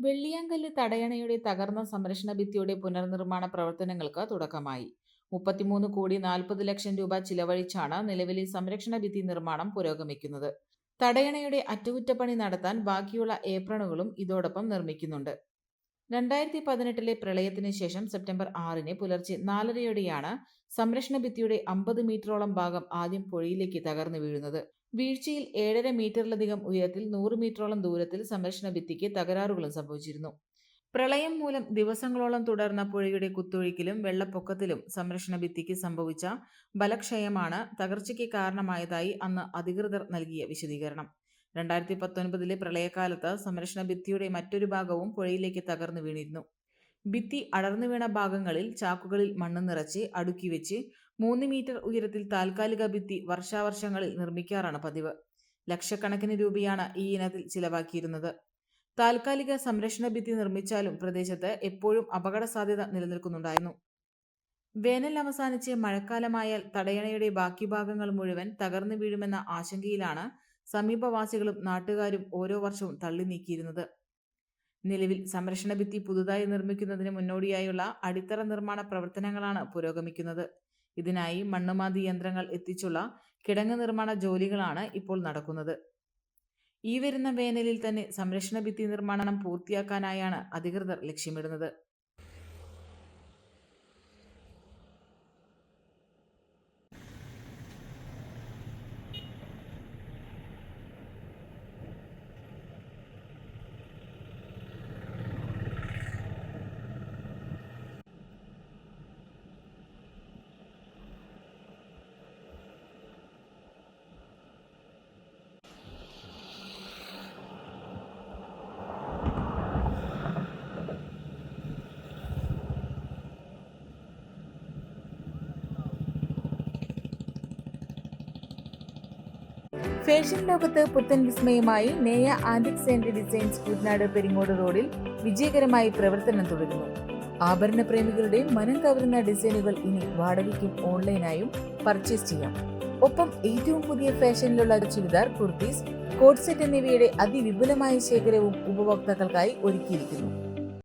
വെള്ളിയാങ്കല്ല് തടയണയുടെ തകർന്ന സംരക്ഷണ ഭിത്തിയുടെ പുനർനിർമ്മാണ പ്രവർത്തനങ്ങൾക്ക് തുടക്കമായി. മുപ്പത്തിമൂന്ന് കോടി നാൽപ്പത് ലക്ഷം രൂപ ചിലവഴിച്ചാണ് നിലവിലെ സംരക്ഷണ ഭിത്തി നിർമ്മാണം പുരോഗമിക്കുന്നത്. തടയണയുടെ അറ്റകുറ്റപ്പണി നടത്താൻ ബാക്കിയുള്ള ഏപ്രണുകളും ഇതോടൊപ്പം നിർമ്മിക്കുന്നുണ്ട്. രണ്ടായിരത്തി പതിനെട്ടിലെ പ്രളയത്തിന് ശേഷം സെപ്റ്റംബർ ആറിന് പുലർച്ചെ നാലരയോടെയാണ് സംരക്ഷണ ഭിത്തിയുടെ അമ്പത് മീറ്ററോളം ഭാഗം ആദ്യം പുഴയിലേക്ക് തകർന്നു വീഴുന്നത്. വീഴ്ചയിൽ ഏഴര മീറ്ററിലധികം ഉയരത്തിൽ നൂറ് മീറ്ററോളം ദൂരത്തിൽ സംരക്ഷണ ഭിത്തിക്ക് തകരാറുകളും സംഭവിച്ചിരുന്നു. പ്രളയം മൂലം ദിവസങ്ങളോളം തുടർന്ന പുഴയുടെ കുത്തൊഴുക്കിലും വെള്ളപ്പൊക്കത്തിലും സംരക്ഷണ ഭിത്തിക്ക് സംഭവിച്ച ബലക്ഷയമാണ് തകർച്ചയ്ക്ക് കാരണമായതായി അന്ന് അധികൃതർ നൽകിയ വിശദീകരണം. രണ്ടായിരത്തി പത്തൊൻപതിലെ പ്രളയകാലത്ത് സംരക്ഷണ ഭിത്തിയുടെ മറ്റൊരു ഭാഗവും പുഴയിലേക്ക് തകർന്നു വീണിരുന്നു. ഭിത്തി അടർന്നു വീണ ഭാഗങ്ങളിൽ ചാക്കുകളിൽ മണ്ണ് നിറച്ച് അടുക്കി വെച്ച് മൂന്ന് മീറ്റർ ഉയരത്തിൽ താൽക്കാലിക ഭിത്തി വർഷാവർഷങ്ങളിൽ നിർമ്മിക്കാറാണ് പതിവ്. ലക്ഷക്കണക്കിന് രൂപയാണ് ഈ ഇനത്തിൽ ചിലവാക്കിയിരുന്നത്. താൽക്കാലിക സംരക്ഷണ ഭിത്തി നിർമ്മിച്ചാലും പ്രദേശത്ത് എപ്പോഴും അപകട സാധ്യത നിലനിൽക്കുന്നുണ്ടായിരുന്നു. വേനൽ അവസാനിച്ച് മഴക്കാലമായാൽ തടയണയുടെ ബാക്കി ഭാഗങ്ങൾ മുഴുവൻ തകർന്നു വീഴുമെന്ന ആശങ്കയിലാണ് സമീപവാസികളും നാട്ടുകാരും ഓരോ വർഷവും തള്ളി നീക്കിയിരുന്നത്. നിലവിൽ സംരക്ഷണ ഭിത്തി പുതുതായി നിർമ്മിക്കുന്നതിന് മുന്നോടിയായുള്ള അടിത്തറ നിർമ്മാണ പ്രവർത്തനങ്ങളാണ് പുരോഗമിക്കുന്നത്. ഇതിനായി മണ്ണുമാതി യന്ത്രങ്ങൾ എത്തിച്ചുള്ള കിടങ്ങ് നിർമ്മാണ ജോലികളാണ് ഇപ്പോൾ നടക്കുന്നത്. ഈ വരുന്ന വേനലിൽ തന്നെ സംരക്ഷണ ഭിത്തി നിർമ്മാണം പൂർത്തിയാക്കാനായാണ് അധികൃതർ ലക്ഷ്യമിടുന്നത്. ഫാഷൻ ലോകത്ത് പുത്തൻ വിസ്മയമായി Neya antiques and designs Kuttanad Peringode റോഡിൽ വിജയകരമായി പ്രവർത്തനം തുടരുന്നു. ആഭരണ പ്രേമികളുടെ മനം കവരുന്ന ഡിസൈനുകൾ ഇനി വാടകയ്ക്കും ഓൺലൈനായും പർച്ചേസ് ചെയ്യാം. ഒപ്പം ഏറ്റവും പുതിയ ഫാഷനിലുള്ള ചുരിദാർ കുർത്തീസ് കോട്ട് സെറ്റ് എന്നിവയുടെ അതിവിപുലമായ ശേഖരവും ഉപഭോക്താക്കൾക്കായി ഒരുക്കിയിരിക്കുന്നു.